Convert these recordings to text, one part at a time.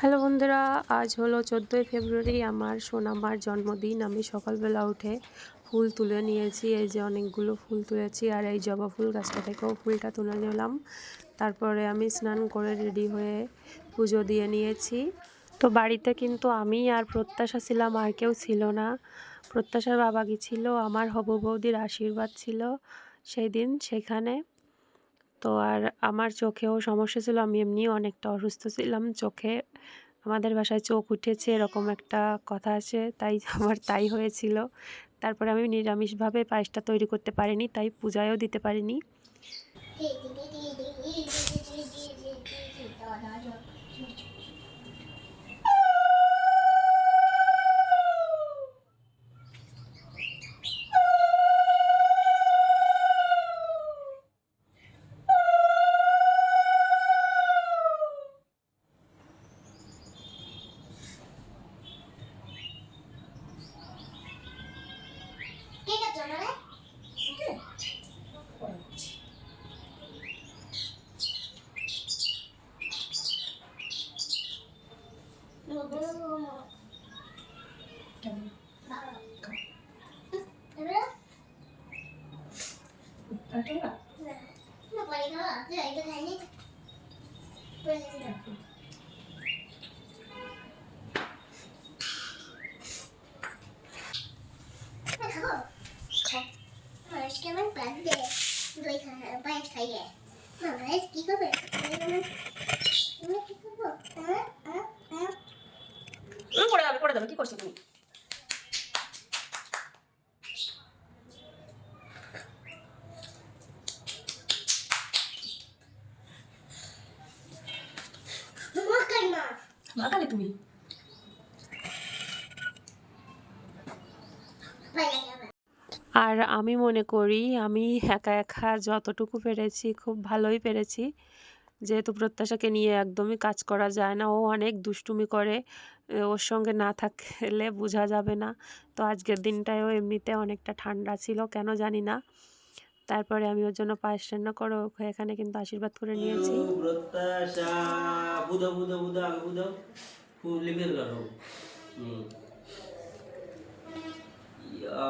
Hello বন্ধুরা, আজ হলো চোদ্দোই ফেব্রুয়ারি, আমার সোনামার জন্মদিন। আমি সকালবেলা উঠে ফুল তুলে নিয়েছি, এই যে অনেকগুলো ফুল তুলেছি আর এই জবা ফুল গাছটা থেকেও ফুলটা তুলে নিলাম। তারপরে আমি স্নান করে রেডি হয়ে পুজো দিয়ে নিয়েছি। তো বাড়িতে কিন্তু আমি আর প্রত্যাশা ছিলাম, আর কেউ ছিল না। প্রত্যাশার বাবা গেছিল আমার হব বৌদির আশীর্বাদ ছিল সেই দিন সেখানে। তো আর আমার চোখেও সমস্যা ছিল। আমি এমনি অনেকটা অসুস্থ ছিলাম চোখে। আমাদের বাসায় চোখ উঠেছে এরকম একটা কথা আছে, তাই আমার তাই হয়েছিল। তারপরে আমি নিরামিষভাবে পায়েসটা তৈরি করতে পারিনি, তাই পূজায়ও দিতে পারিনি। 누나 이거 달리 자. 보여주세 요. 그냥 가 고. 엄마 열심히 하면 안 돼. 너 이거 오빠야 가 게. 엄마 말해서 이거 봐. 이거는 이거 끼 고. 응? 응? 응? これこれだろ、結構してくる。তুমি? আর আমি মনে করি, আমি একা একা যতটুকু পেরেছি, খুব ভালোই পেরেছি। যেহেতু প্রত্যাশাকে নিয়ে একদমই কাজ করা যায় না, ও অনেক দুষ্টুমি করে ওর সঙ্গে না থাকলে বোঝা যাবে না। তো আজকের দিনটায়ও এমনিতে অনেকটা ঠান্ডা ছিল, কেন জানি না। তারপরে আমি ওর জন্য পায়েস রান্না করো এখানে কিন্তু আশীর্বাদ করে নিয়েছি। প্রত্যাশা বুধো বুধো বুধো আগে বুধো ফুল লিখে রাখো হুম ইয়া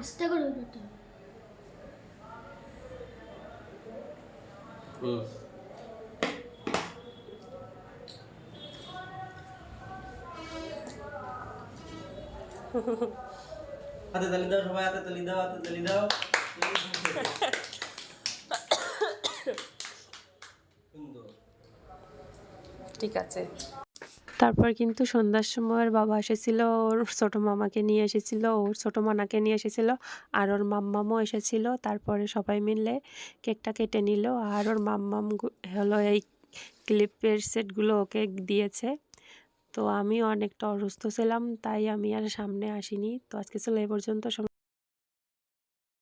আস্তে করে উঠতে হুম হাতে তালি দাও সবাই হাতে তালি দাও হাতে তালি দাও। ঠিক আছে। তারপর কিন্তু সন্ধ্যার সময় ওর বাবা এসেছিল ওর ছোট মামাকে নিয়ে এসেছিল ওর ছোট মানাকে নিয়ে এসেছিল আর ওর মাম্মামও এসেছিল। তারপরে সবাই মিলে কেকটা কেটে নিল আর ওর মাম্মাম হলো এই ক্লিপের সেটগুলো ওকে দিয়েছে। তো আমি অনেকটা অসুস্থ ছিলাম, তাই আমি আর সামনে আসিনি। তো আজকে ছিল এ পর্যন্ত